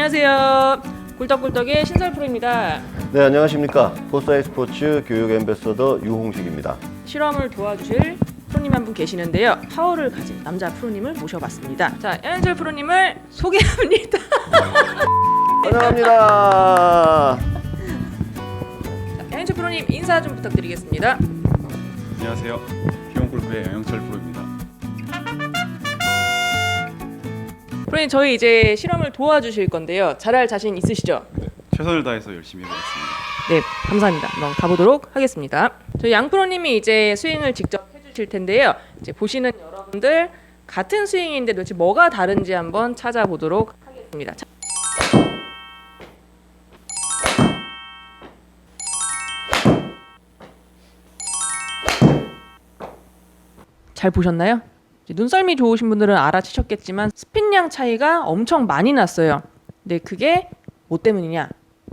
안녕하세요. 꿀떡꿀떡의 신설 프로입니다. 네, 안녕하십니까. 포스아이 스포츠 교육 앰베서더 유홍식입니다. 실험을 도와주실 프로님 한 분 계시는데요. 파워를 가진 남자 프로님을 모셔봤습니다. 자, 엔젤 프로님을 소개합니다. 환영합니다. 자, 엔젤 프로님 인사 좀 부탁드리겠습니다. 안녕하세요. 비용골프의 영영철 프로입니다. 프로님 저희 이제 실험을 도와주실 건데요. 잘할 자신 있으시죠? 최선을 다해서 열심히 해보겠습니다. 네, 감사합니다. 한번 가보도록 하겠습니다. 저희 양 프로님이 이제 스윙을 직접 해주실 텐데요. 이제 보시는 여러분들 같은 스윙인데 도대체 뭐가 다른지 한번 찾아보도록 하겠습니다. 자- 잘 보셨나요? 눈썰미 좋으신 분들은 알아채셨겠지만 스핀량 차이가 엄청 많이 났어요. 근데 그게 뭐 때문이냐?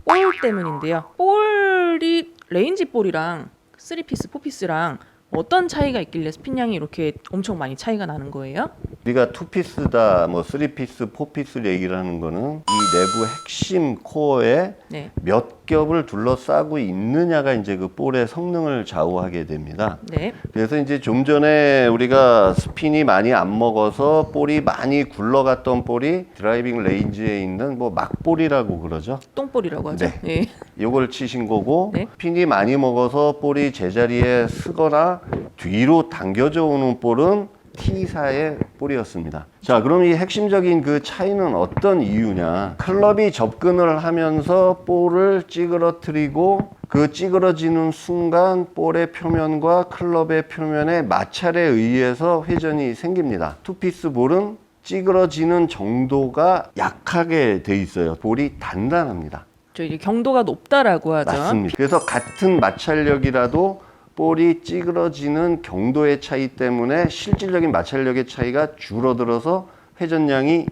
볼 때문인데요. 볼이 레인지 볼이랑 3피스, 4피스랑 어떤 차이가 있길래 스핀량이 이렇게 엄청 많이 차이가 나는 거예요? 우리가 투피스다, 뭐 쓰리피스, 포피스 얘기를 하는 거는 이 내부 핵심 코어에 네. 몇 겹을 둘러싸고 있느냐가 이제 그 볼의 성능을 좌우하게 됩니다. 네. 그래서 이제 좀 전에 우리가 스핀이 많이 안 먹어서 볼이 많이 굴러갔던 볼이 드라이빙 레인지에 있는 뭐 막볼이라고 그러죠. 똥볼이라고 하죠. 네. 네. 요걸 치신 거고 네. 핀이 많이 먹어서 볼이 제자리에 쓰거나 뒤로 당겨져 오는 볼은 T사의 볼이었습니다. 자, 그럼 이 핵심적인 그 차이는 어떤 이유냐? 클럽이 접근을 하면서 볼을 찌그러뜨리고 그 찌그러지는 순간 볼의 표면과 클럽의 표면의 마찰에 의해서 회전이 생깁니다. 투피스 볼은 찌그러지는 정도가 약하게 돼 있어요. 볼이 단단합니다. 저 이제 경도가 높다라고 하죠. 맞습니다. 그래서 같은 마찰력이라도 볼이 찌그러지는 경도의 차이 때문에 실질적인 마찰력의 차이가 줄어들어서 회전량이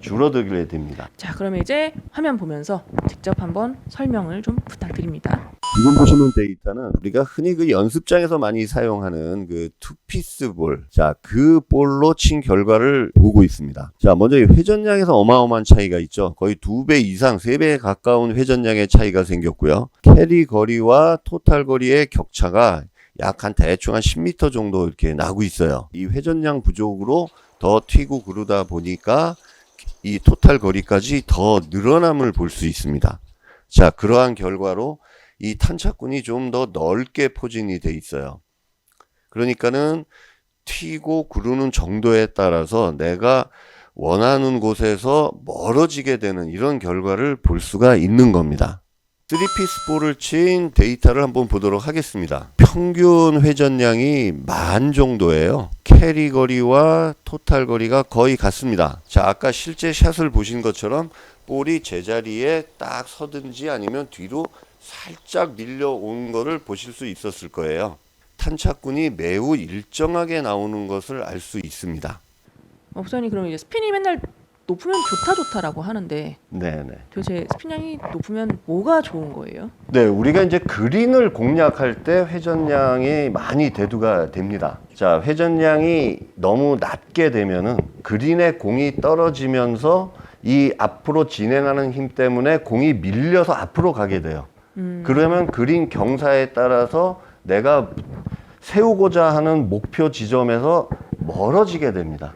줄어들게 됩니다. 자, 그러면 이제 화면 보면서 직접 한번 설명을 좀 부탁드립니다. 지금 보시는 데이터는 우리가 흔히 그 연습장에서 많이 사용하는 그 투피스 볼. 자, 그 볼로 친 결과를 보고 있습니다. 자, 먼저 이 회전량에서 어마어마한 차이가 있죠. 거의 두 배 이상, 세 배에 가까운 회전량의 차이가 생겼고요. 캐리 거리와 토탈 거리의 격차가 약 한 대충 한 10m 정도 이렇게 나고 있어요. 이 회전량 부족으로 더 튀고 그러다 보니까 이 토탈 거리까지 더 늘어남을 볼 수 있습니다. 자, 그러한 결과로 이 탄착군이 좀 더 넓게 포진이 돼 있어요. 그러니까는 튀고 구르는 정도에 따라서 내가 원하는 곳에서 멀어지게 되는 이런 결과를 볼 수가 있는 겁니다. 3피스 볼을 친 데이터를 한번 보도록 하겠습니다. 평균 회전량이 만 정도예요. 캐리 거리와 토탈 거리가 거의 같습니다. 자, 아까 실제 샷을 보신 것처럼 볼이 제자리에 딱 서든지 아니면 뒤로 살짝 밀려온 거를 보실 수 있었을 거예요. 탄착군이 매우 일정하게 나오는 것을 알 수 있습니다. 어, 부사님 그럼 이제 스핀이 맨날 높으면 좋다 좋다라고 하는데 네네. 도대체 스핀량이 높으면 뭐가 좋은 거예요? 네, 우리가 이제 그린을 공략할 때 회전량이 많이 대두가 됩니다. 자, 회전량이 너무 낮게 되면은 그린에 공이 떨어지면서 이 앞으로 진행하는 힘 때문에 공이 밀려서 앞으로 가게 돼요. 그러면 그린 경사에 따라서 내가 세우고자 하는 목표 지점에서 멀어지게 됩니다.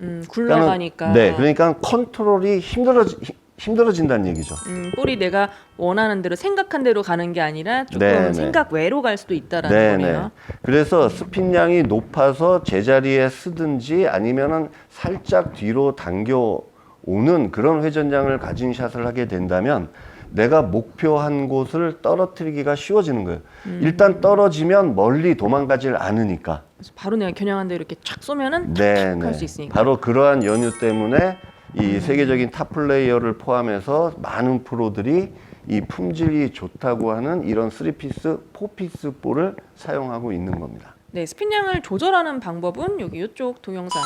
음, 굴러가니까 네, 그러니까 컨트롤이 힘들어지, 힘들어진다는 얘기죠. 음, 볼이 내가 원하는 대로 생각한 대로 가는 게 아니라 조금 네, 네. 생각 외로 갈 수도 있다라는 네네. 거네요. 그래서 스핀량이 높아서 제자리에 쓰든지 아니면은 살짝 뒤로 당겨 오는 그런 회전량을 가진 샷을 하게 된다면 내가 목표한 곳을 떨어뜨리기가 쉬워지는 거예요. 음. 일단 떨어지면 멀리 도망가질 않으니까. 그래서 바로 내가 겨냥한 대로 이렇게 촥 쏘면은 네 네. 할수 있으니까. 음. 바로 그러한 연유 때문에 이 세계적인 탑 플레이어를 포함해서 많은 프로들이 이 품질이 좋다고 하는 이런 3피스, 4피스 볼을 사용하고 있는 겁니다. 네, 스핀량을 조절하는 방법은 여기 이쪽 동영상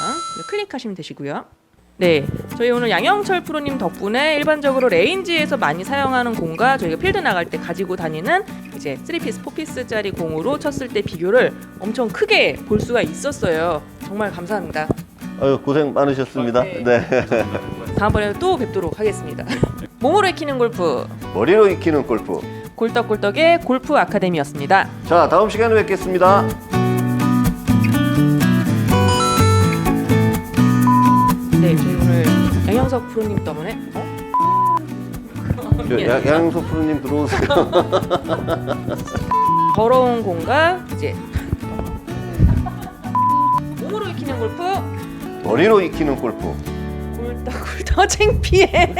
클릭하시면 되시고요. 네, 저희 오늘 양영철 프로님 덕분에 일반적으로 레인지에서 많이 사용하는 공과 저희가 필드 나갈 때 가지고 다니는 이제 3피스, 4피스짜리 공으로 쳤을 때 비교를 엄청 크게 볼 수가 있었어요. 정말 감사합니다. 아유, 고생 많으셨습니다. 네. 네. 다음번에 또 뵙도록 하겠습니다. 몸으로 익히는 골프 머리로 익히는 골프. 꿀떡꿀떡의 골프 아카데미였습니다. 자, 다음 시간에 뵙겠습니다. 네, 저희 오늘 양영석 프로님 때문에 어? 저, 야- 양양소 프로님 들어오세요. 더러운 공과 이제 몸으로 익히는 골프 머리로 익히는 골프. 꿀떡꿀떡 창피해.